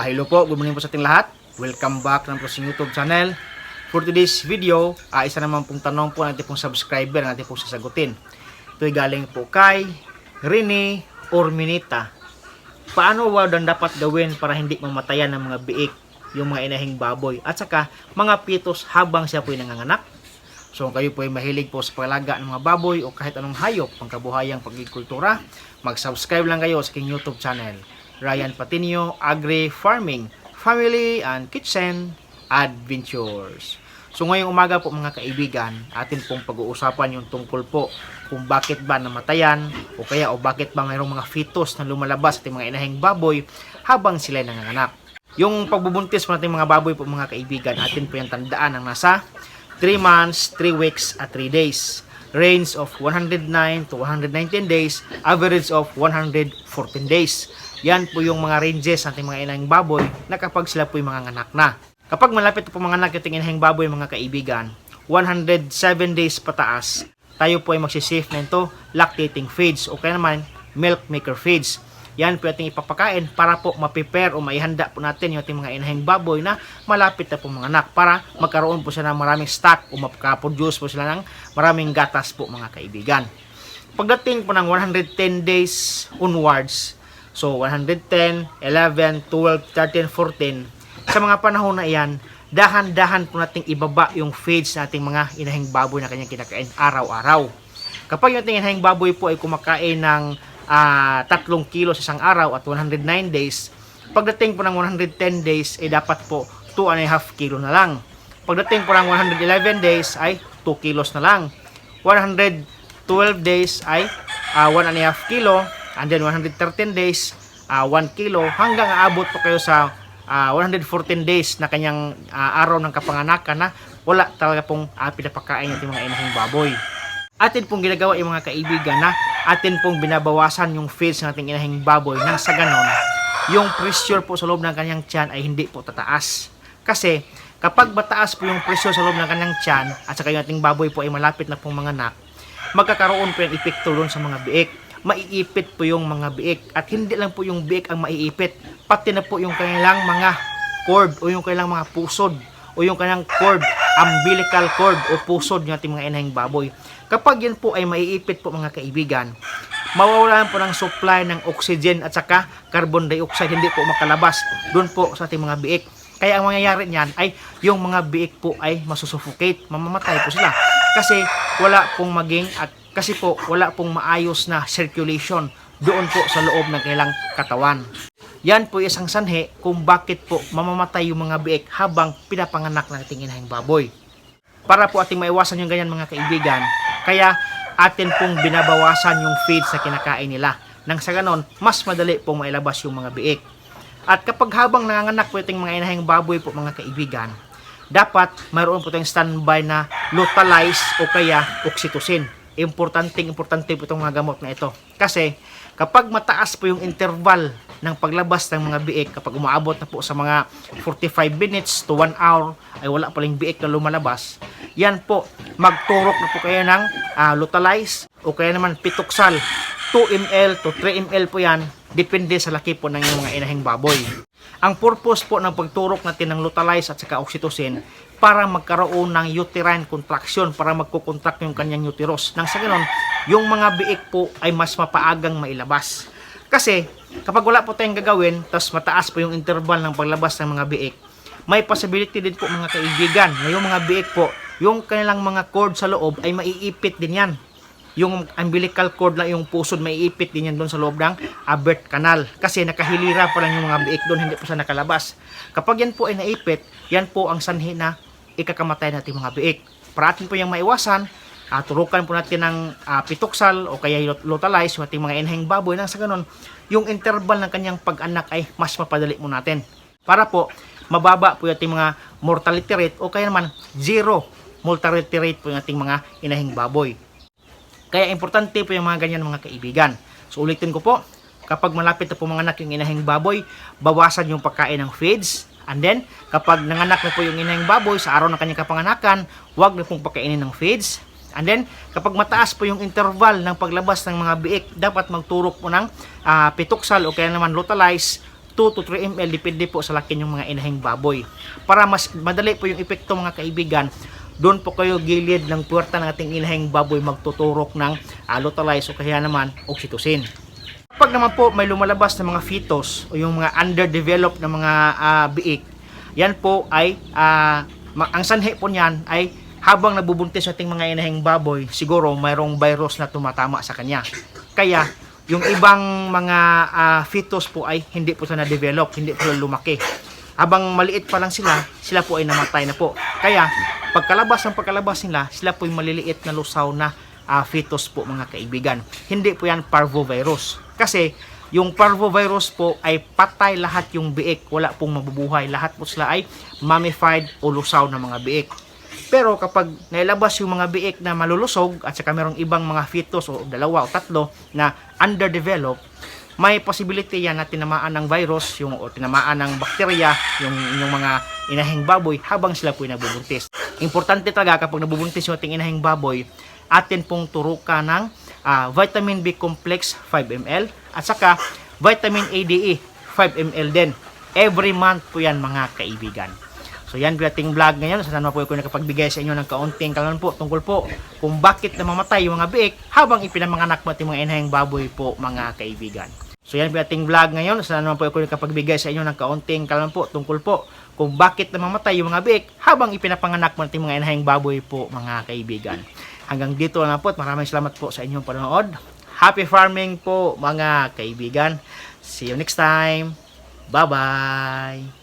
Ah, hello po, good morning po sa ating lahat. Welcome back ng po sa YouTube channel. For today's video, ah, isa naman pong tanong po natin pong subscriber natin pong sasagutin. Ito ay galing po kay Rene Orminita. Paano ba ang dapat gawin para hindi mamatayan ng mga biik yung mga inahing baboy at saka mga pitos habang siya po ay nanganganak? So kung kayo po ay mahilig po sa paglaga ng mga baboy o kahit anong hayop pangkabuhayang pagkikultura, mag-subscribe lang kayo sa aking YouTube channel. Ryan Patinio Agri Farming, Family and Kitchen Adventures. So ngayong umaga po mga kaibigan, atin pong pag-uusapan yung tungkol po kung bakit ba namatayan o kaya o bakit ba mayroong mga fetus na lumalabas ating mga inahing baboy habang sila nanganganak. Yung pagbubuntis po natin mga baboy po mga kaibigan, atin po yung tandaan ang nasa 3 months, 3 weeks at 3 days. Range of 109 to 119 days, average of 114 days. Yan po yung mga ranges ng ating mga inahing baboy na kapag sila po yung mga anak na. Kapag malapit po mga anak yung inahing baboy mga kaibigan, 107 days pataas, tayo po ay magsisave na ito lactating feeds o kaya naman milk maker feeds. Yan po ating ipapakain para po ma-prepare o maihanda po natin yung ating mga inahing baboy na malapit na po mga anak para magkaroon po sila ng maraming stock o makaproduce po sila ng maraming gatas po mga kaibigan. Pagdating po ng 110 days onwards, so 110, 11, 12, 13, 14, sa mga panahon na iyan, dahan-dahan po nating ibaba yung feeds nating mga inahing baboy na kanyang kinakain araw-araw. Kapag yung ating inahing baboy po ay kumakain ng ah, 3 kilo sa isang araw at 109 days, pagdating po ng 110 days ay dapat po 2 and a half kilo na lang. Pagdating po ng 111 days ay 2 kilos na lang. 112 days ay ah, 1 and a half kilo and then 113 days ah, 1 kilo hanggang aabot po kayo sa ah, 114 days na kanyang ah, araw ng kapanganakan na wala talaga pong uh, pinapakain yung mga inahing baboy atin pong ginagawa yung mga kaibigan na atin pong binabawasan yung feeds ng ating inahing baboy nang sa ganon, yung pressure po sa loob ng kanyang tiyan ay hindi po tataas. Kasi kapag mataas po yung pressure sa loob ng kanyang tiyan at saka yung ating baboy po ay malapit na pong mga anak, magkakaroon po yung epekto doon sa mga biik. Maiipit po yung mga biik at hindi lang po yung biik ang maiipit, pati na po yung kanilang mga cord o yung kanilang mga pusod o yung kanyang cord, umbilical cord o pusod ng ating mga inahing baboy. Kapag yan po ay maiipit po mga kaibigan, mawawalan po ng supply ng oxygen at saka carbon dioxide hindi po makalabas doon po sa ating mga biik. Kaya ang mangyayari niyan ay yung mga biik po ay masusuffocate, mamamatay po sila. Kasi wala pong maging at kasi po wala pong maayos na circulation doon po sa loob ng kanilang katawan. Yan po isang sanhi kung bakit po mamamatay yung mga biik habang pinapanganak ng ating inahing baboy. Para po ating maiwasan yung ganyan mga kaibigan, kaya atin pong binabawasan yung feeds na kinakain nila. Nang sa ganon, mas madali pong mailabas yung mga biik. At kapag habang nanganganak po itong mga inahing baboy po mga kaibigan, dapat mayroon po tayong standby na Lutalize o kaya oxytocin. Importante, importante po itong mga gamot na ito. Kasi kapag mataas po yung interval ng paglabas ng mga biik, kapag umaabot na po sa mga 45 minutes to 1 hour, ay wala paling biik na lumalabas, yan po, magturok na po kayo ng ah, Lutalize o kaya naman Pituxal. 2 ml to 3 ml po yan, depende sa laki po ng mga inahing baboy. Ang purpose po ng pagturok natin ng Lutalize at saka oxytocin para magkaroon ng uterine contraction para magkukontract yung kanyang uterus. Nang sa ganon, yung mga biik po ay mas mapaagang mailabas. Kasi kapag wala po tayong gagawin, tapos mataas po yung interval ng paglabas ng mga biik, may possibility din po mga kaibigan na yung mga biik po, yung kanilang mga cord sa loob ay maiipit din yan. Yung umbilical cord na yung pusod, maiipit din yan doon sa loob ng Abert Canal. Kasi nakahilira pa lang yung mga biik doon, hindi po siya nakalabas. Kapag yan po ay naipit, yan po ang sanhi na ikakamatay natin mga biik. Para atin po yung maiwasan, uh, turukan po natin ng uh, pituksal o kaya lutalize yung ating mga inahing baboy nang sa ganun, yung interval ng kanyang pag-anak ay mas mapadali mo natin. Para po, mababa po yung ating mga mortality rate o kaya naman zero mortality rate po yung ating mga inahing baboy. Kaya importante po yung mga ganyan mga kaibigan. So ulitin ko po, kapag malapit na po mga anak yung inahing baboy, bawasan yung pagkain ng feeds. And then, kapag nanganak na po yung inahing baboy sa araw ng kanyang kapanganakan, huwag na pong pakainin ng feeds. And then, kapag mataas po yung interval ng paglabas ng mga biik, dapat magturok po ng uh, pituksal o kaya naman lutalize 2 2 to 3 ml depende po sa laki ng mga inahing baboy. Para mas madali po yung epekto mga kaibigan, doon po kayo gilid ng puwerta ng ating inahing baboy magtuturok ng alutalize o kaya naman oxytocin. Kapag naman po may lumalabas na mga fetus o yung mga underdeveloped na mga ah, biik, yan po ay ma- ang sanhi po niyan ay habang nabubuntis ating mga inahing baboy, siguro mayroong virus na tumatama sa kanya. Kaya yung ibang mga ah, fetus po ay hindi po sila na-develop, hindi po lumaki. Habang maliit pa lang sila, sila po ay namatay na po. Kaya pagkalabas ng pagkalabas nila, sila po ay maliliit na lusaw na ah, fetus po mga kaibigan. Hindi po yan parvovirus. Kasi yung parvovirus po ay patay lahat yung biik. Wala pong mabubuhay. Lahat po sila ay mummified o lusaw na mga biik. Pero kapag nailabas yung mga biik na malulusog at saka merong ibang mga fetus o dalawa o tatlo na underdeveloped, may possibility yan na tinamaan ng virus, yung o tinamaan ng bakterya, yung, yung mga inahing baboy habang sila po nabubuntis. Importante talaga kapag nabubuntis yung ating inahing baboy, atin pong turukan ng ah, vitamin B complex 5 ml at saka vitamin ADE 5 ml din. Every month po yan mga kaibigan. So yan po yung vlog ngayon. Sana po ako nakapagbigay sa inyo ng kaunting kalan po tungkol po kung bakit namamatay yung mga biik habang ipinamanganak mo ating mga inahing baboy po mga kaibigan. So yan po yung vlog ngayon. Sana naman po ako nakapagbigay sa inyo ng kaunting kalan po tungkol po kung bakit namamatay yung mga biik habang ipinapanganak mo ating mga inahing baboy po mga kaibigan. Hanggang dito na po at maraming salamat po sa inyong panonood. Happy farming po mga kaibigan. See you next time. Bye-bye.